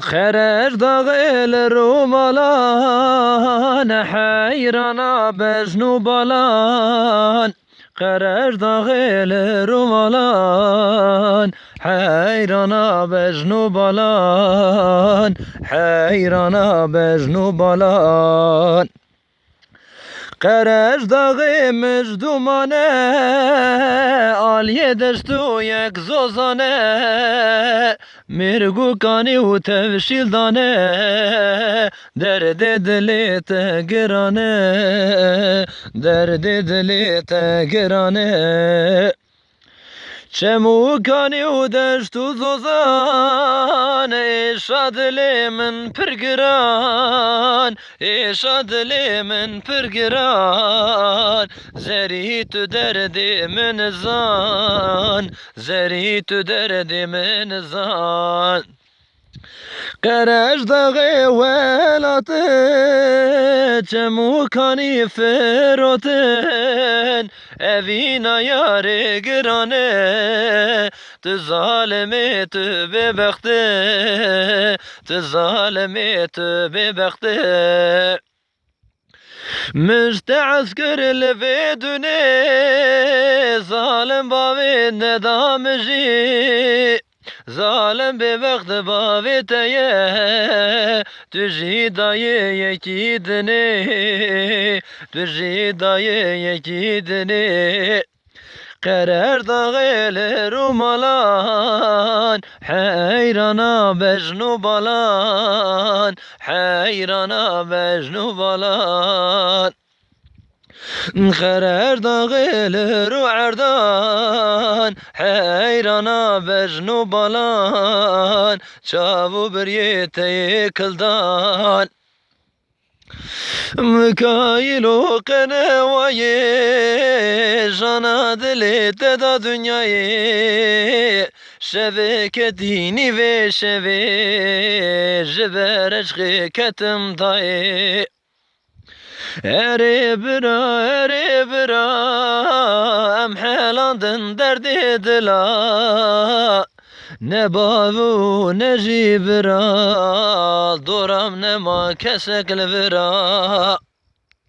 خرج داغل رومالان حيرانا بجنو بالان خرج داغل رومالان حيرانا بجنو بالان حيرانا بجنو بالان Qerej dağı mejdumane Aliye deştu yek zozane Mirgu kani u tevşildane Derdi dili te girane Derdi dili کانی و دشت و زوزان ایشا دلی من پرگران ایشا دلی من پرگران زری تو دردی من زان زری تو دردی من زان قرش داغی ولاتı çemu kani feroten evina yare girane tu zalimi tu bebekte tu zalimi tu bebekte مستعسكر الفيدوني ظالم بابي ندامجي Zalim bir vakti baviteye Tüji dayı yekidini Tüji dayı yekidini. Karar dağılı rumalan Hayrana bejnu balan Hayrana bejnu balan Karar da gelir erdan Heyrana vecnu balan Çavu bir yeteyi kıldan. Mikail o kenevayı Jana dili da dünyayı Şevek dini ve şevek Jiber eşki ketim dayı. Eri bira, eri bira Em helandın derdi dila. Ne bavu ne jibra Doram ne ma kesekli vira